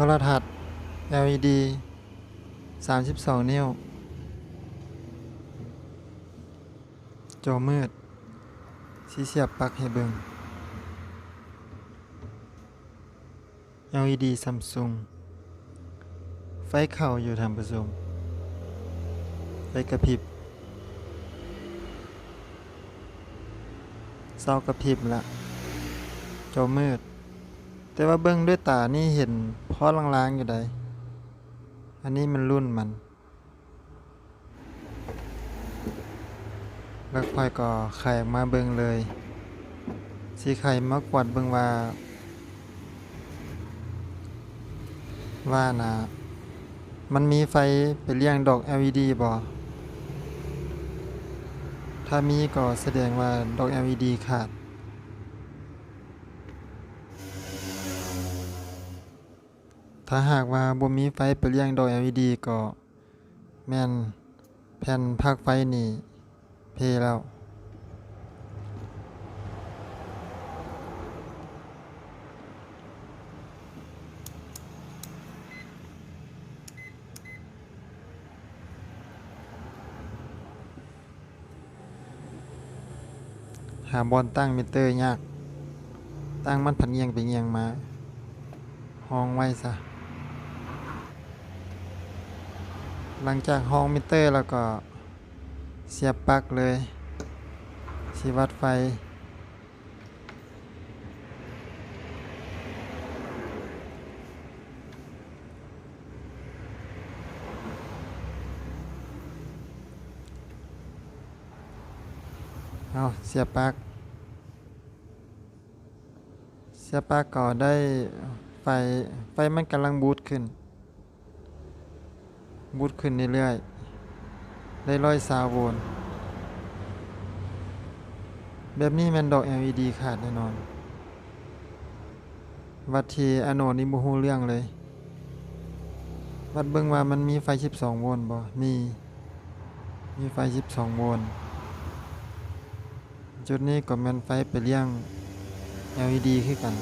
โทรทัศน์ LED 32 นิ้ว จอมืด สีเสียบปลั๊กให้เบิง LED Samsung ไฟเข้าอยู่ทางประชุมไฟกระพริบเศร้ากระพริบละจอมืด แต่ว่าเบิ้งด้วยตานี่เห็นเพอลางๆอยู่ใด อันนี้มันรุ่นมัน แล้วค่อยก็ไข่ออกมาเบิ่งเลยสีไข่มากวดเบิ่งว่า ว่านะมันมีไฟไปเลี้ยงดอก LED บ่ถ้ามีก็แสดงว่าดอก LED ขาด ถ้าหากว่าบ่มีไฟไปเลี้ยงดอก LED ก็แม่นแผ่นพักไฟนี่เพแล้วหาบอลตั้งมิเตอร์ยาก ตั้งมันผันเอียงไปเอียงมา ห้องไว้ซะ หลังจากห้องมิเตอร์แล้วก็เสียบปลั๊กเลยสีวัดไฟ เอาเสียบปลั๊กเสียบปลั๊กก็ได้ไฟ ไฟมันกำลังบูตขึ้น บูตขึ้นเรื่อยๆได้ร้อยซาวโวลต์แบบนี้แมันดอก LED ขาดแน่นอน วัดทีอโนดนี่บ่ฮู้เรื่องเลย วัดเบิ่งว่ามันมีไฟ 12 โวลต์บ่ มี มีไฟ 12 โวลต์ จุดนี้ก็แม่นไฟไปเลี้ยง LED คือกัน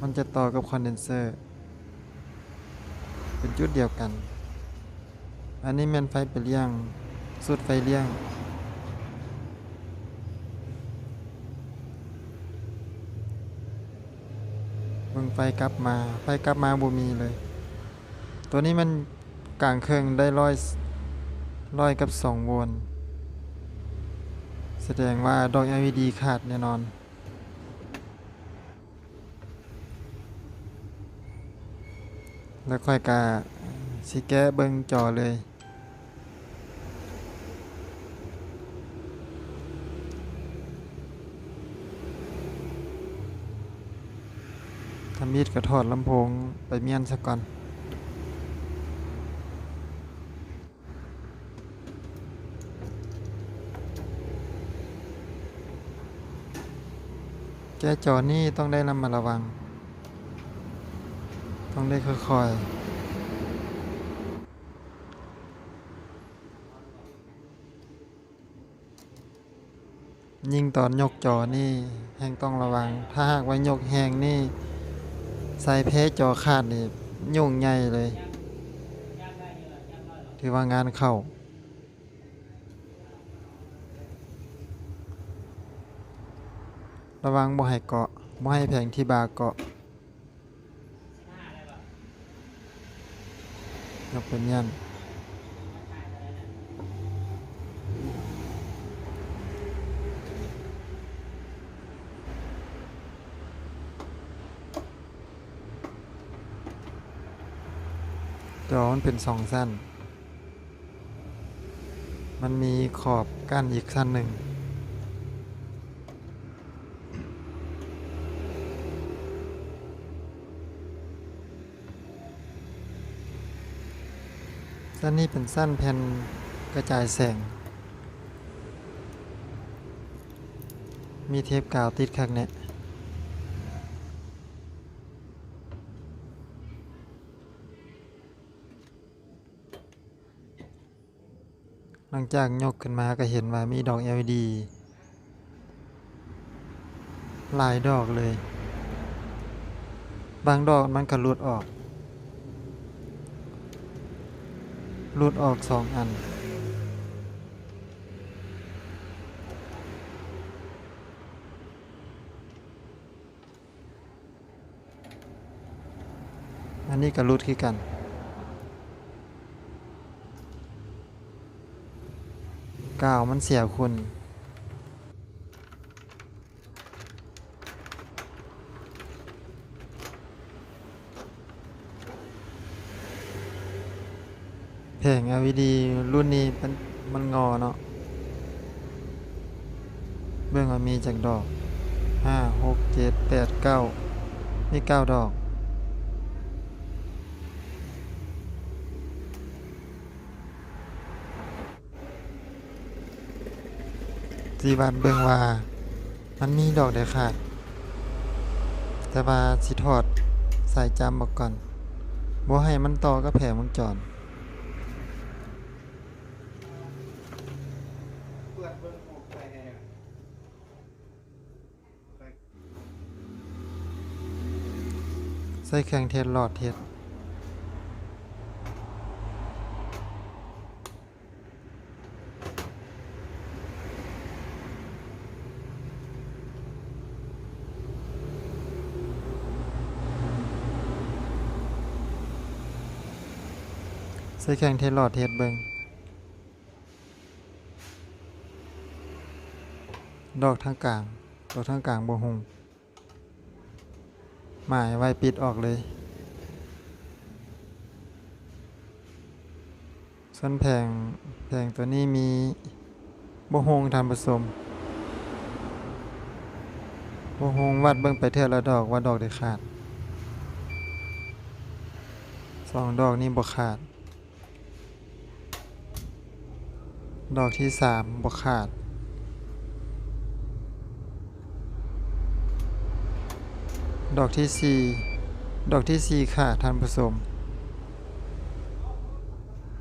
มันจะต่อกับคอนเดนเซอร์ เป็นจุดเดียวกัน อันนี้แม่นไฟไปเลี้ยง สุดไฟเลี้ยงเบิ่งไฟกลับมา ไฟกลับมาบ่มีเลย ตัวนี้มันกลางเครื่องได้ร้อยร้อยกับสองวลต์แสดงว่าดอก LED ขาดแน่นอน แล้วค่อยกาสิแกะเบิ่งจอเลย ทำมีดกระถอดลำโพงไปเมียนซะก่อนแกจอนี่ต้องได้ระมัดระวัง ต้องได้ค่อยๆยิ่งตอนยกจอนี่แหงต้องระวัง ถ้าหากว่ายกแหงนี่ใส่เพจอขาดนี่ยุ่งใหญ่เลย ถือว่างานเข้า ระวังบ่ให้เกาะบ่ให้แผงที่บาเกาะ ยกเป็นยันจอมันเป็นสองสั้น มันมีขอบกั้นอีกสั้นหนึ่ง สั้นนี้เป็นสั้นแผ่นกระจายแสง มีเทปกาวติดข้างเนี่ยหลังจากยกขึ้นมาก็เห็นว่ามีดอก LED หลายดอกเลย บางดอกมันก็หลุดออก หลุดออกสองอัน อันนี้ก็หลุดคือกันกาวมันเสียคุณ แผง LED รุ่นนี้มันมันงอเนาะ เบื้องวามีจากดอกห้าหกเจ็ดแปดเก้ามีเก้าดอกจีบันเบิ่งว่า มันมีดอกได้ขาด แต่ว่าสิถอด ใสายจำออกก่อนบ่ให้มันต่อกับแผงวงจร เปิ ดเบิ่งออกไปแน่ใส่เครื่งเทศหลอดเทศใส่เครื่งเทศหลอดเทศเบิง ดอกทางกลาง ดอกทางกลางบ่หงหมายไว้ปิดออกเลย ส่วนแผงแผงตัวนี้มีบโฮงทานผสมบโฮงวัดเบิ่งไปเทื่อละดอกว่าดอกได้ขาดสองดอกนี้บ่ขาด ดอกที่สามบ่ขาด ดอกที่สี่ดอกที่สี่ขาดทานผสม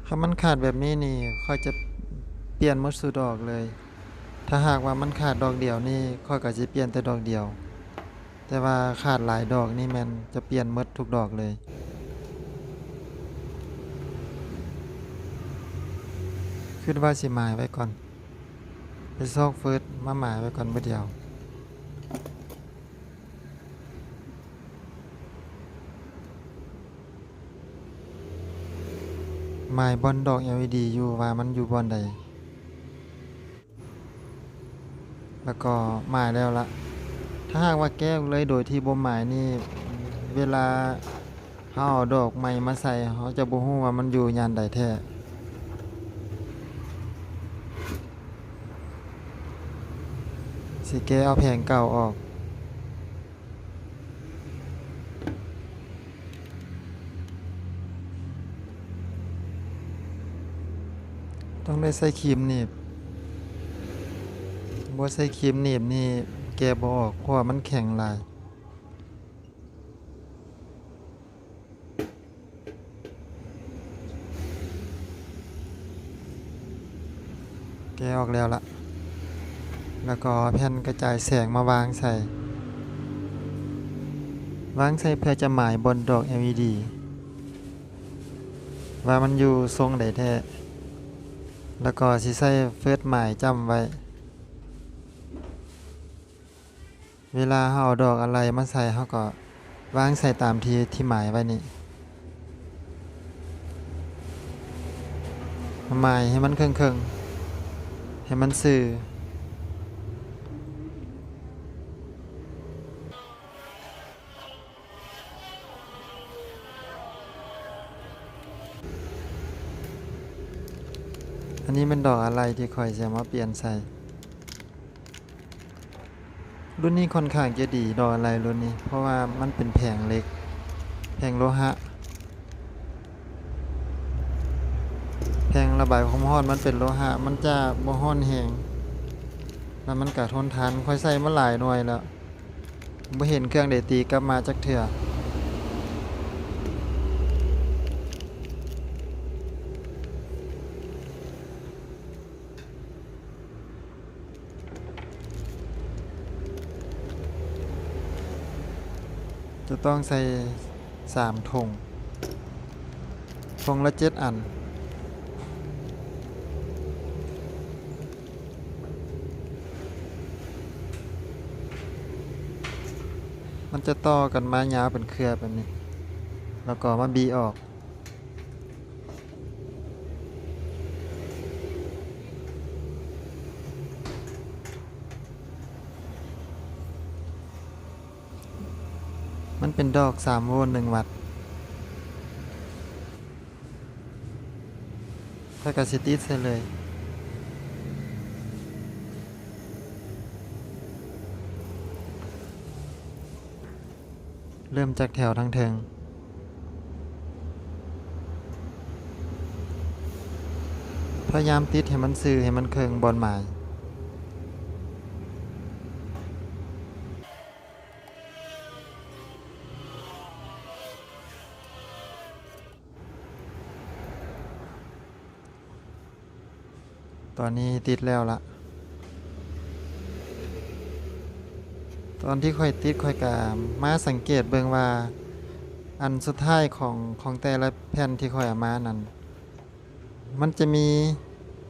ถ้ามันขาดแบบนี้นี่ค่อยจะเปลี่ยนมดสู่ดอกเลย ถ้าหากว่ามันขาดดอกเดียวนี่ค่อยก็จะเปลี่ยนแต่ดอกเดียว แต่ว่าขาดหลายดอกนี่มันจะเปลี่ยนมดทุกดอกเลยคิดว่าสิหมายไว้ก่อน ไปซอกเฟิร์สมาหมายไว้ก่อนเบ่เดียว หมายบอลดอก LED อยู่ว่ามันอยู่บอลใด แล้วก็หมายแล้วละถ้าหากว่าแก้เลยโดยที่บ่หมายนี่เวลาเขาเอาดอกใหม่มาใส่เขาจะบ่ฮู้ว่ามันอยู่ยานใดแท้สิแกเอาแผงเก่าออก ต้อง ได้ใส่ครีมหนีบบ่ใส่ครีมหนีบนี่แกบ่ออกเพราะว่ามันแข็งหลายแกออกแล้วล่ะ แล้วก็แผ่นกระจายแสงมาวางใส่ วางใส่เพื่อจะหมายบนดอก LED ว่ามันอยู่ทรงใดแท้ แล้วก็สิใส่เฟิร์สหมายจำไว้ เวลาเราเอาดอกอะไรมาใส่เราก็วางใส่ตามที่ที่หมายไว้นี่หมายให้มันเครื่องๆให้มันสื่อ เป็นดอกอะไรที่คอยจะมาเปลี่ยนใส่ รุ่นนี้ค่อนข้างจะดีดอกอะไรรุ่นนี้ เพราะว่ามันเป็นแผงเล็ก แผงโลหะ แผงระบายความร้อนมันเป็นโลหะ มันจะบ่ร้อนแหงแล้วมันกะทนทานค่อยใส่มาหลายหน่วยแล้วบ่เห็นเครื่องเดตีกลับมาจักเถื่อ จะต้องใส่สามธงธงละเจ็ดอัน มันจะต่อกันมายาวเป็นเครือแบบนี้ แล้วก็มาบีออก เป็นดอกสามโวลต์หนึ่งวัตต์ถ้ากระสิติดใส่เลยเริ่มจากแถวทางเทิง พยายามติดให้มันสื่อให้มันเคิงบอลหมาย ตอนนี้ติดแล้วละตอนที่ค่อยติดค่อยกามาสังเกตเบิ่งว่า อันสุดท้ายของของแต่ละแผ่นที่ค่อยอามานั้น มันจะมี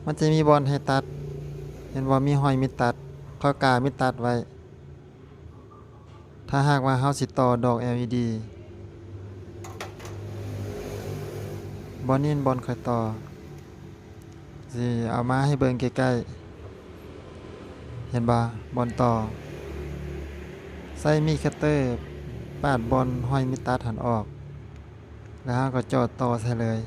มันจะมีบอลให้ตัด เห็นว่ามีหอยมีตัดค่อกามีตัดไว้ ถ้าหากว่าเฮาสิต่อดอก LED บอลนี้บอลค่อยต่อ สิเอามาให้เบิ่งใกล้ๆเห็นบ่บอลต่อ ใส่มีคัตเตอร์ ปาดบอลห้อยมิตัดหันออก แล้วก็จอดต่อใส่เลย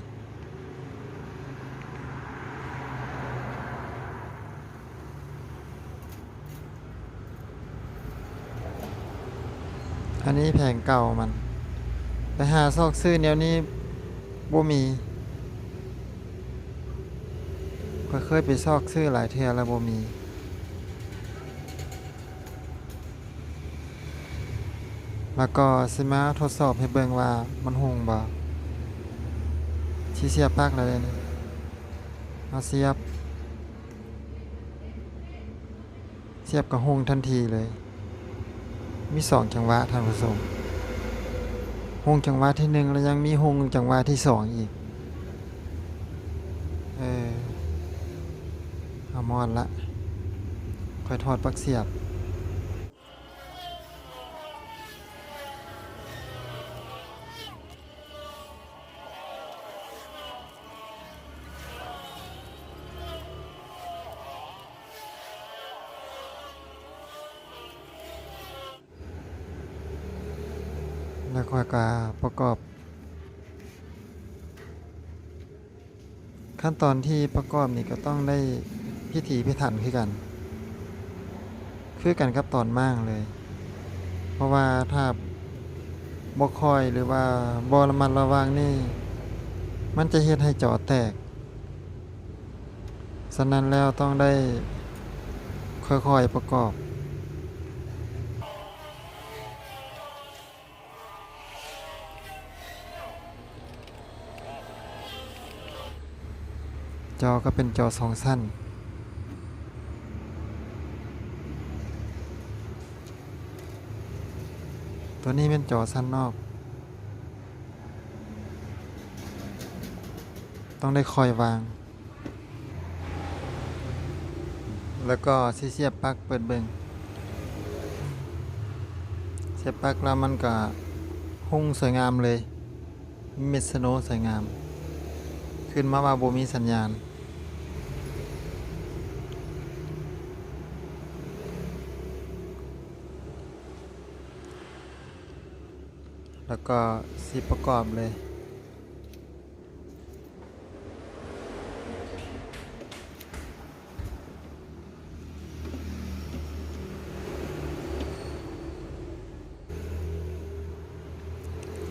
อันนี้แผงเก่ามัน ไปหาซอกซื้อแนวนี้บ่มี ก็เคยไปซอกซื้อหลายเทื่อแล้วบ่มีแล้วก็สิมาทดสอบให้เบิ่งว่ามันหงบ่สิเสียบปลั๊กแล้วเด้นี่เอาเสียบ เสียบกับหงทันทีเลย มีสองจังหวะท่านผู้ชมหงจังหวะที่หนึ่งแล้วยังมีหงจังหวะที่สองอีก เออ เอามอนละค่อยถอดปลักเสียบแล้วค่อยก็ประกอบ ขั้นตอนที่ประกอบนี่ก็ต้องได้ พิถีพิถันคือกัน คือกันกับตอนมั่างเลย เพราะว่าถ้าบ่คอยหรือว่าบ่ระมัดระวังนี่ มันจะเฮ็ดให้จอแตกฉะนั้นแล้วต้องได้ค่อยๆประกอบจอก็เป็นจอสองสั้น ตัวนี้เป็นจอสั้นนอก ต้องได้คอยวาง แล้วก็สิเสียบปลั๊กเปิดเบิงเสียบปลั๊กแล้วมันก็หุ้งสวยงามเลย เม็ดสโนสวยงาม ขึ้นมาว่าบ่มีสัญญาณ แล้วก็สิประกอบเลย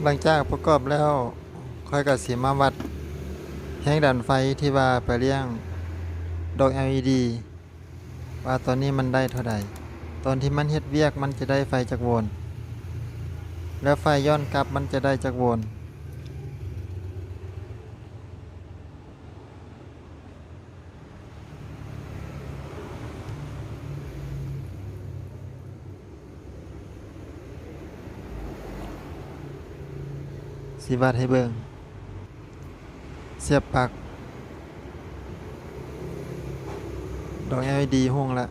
หลังจากประกอบแล้วค่อยกับสีมาวัด แห้งดันไฟที่ว่าไปเลี้ยงดอก LED ว่าตอนนี้มันได้เท่าใดตอนที่มันเฮ็ดเวียกมันจะได้ไฟจากโวลต์ แล้วไฟย้อนกลับมันจะได้จากวลต์สิวัดให้เบิงเสียบปลักดอก LED ห้องละ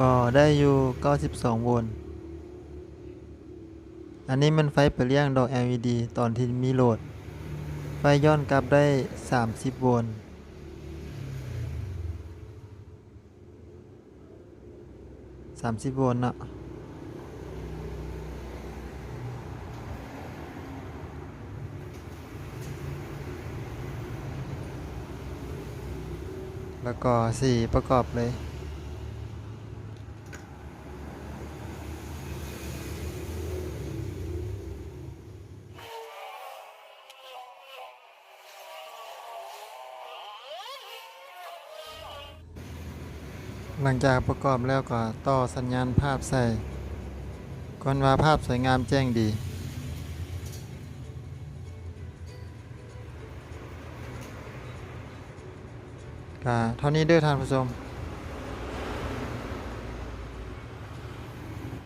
ก็ได้อยู่ 92 โวลต์ อันนี้มันไฟเปลี่ยงดอก LED ตอนที่มีโหลด ไฟย้อนกลับได้ 30 โวลต์ 30 โวลต์เนาะแล้วก็สีประกอบเลย หลังจากประกอบแล้วก็ต่อสัญญาณภาพใส่ก่อนว่าภาพสวยงามแจ้งดี ก็เท่านี้เด้อท่านผู้ชม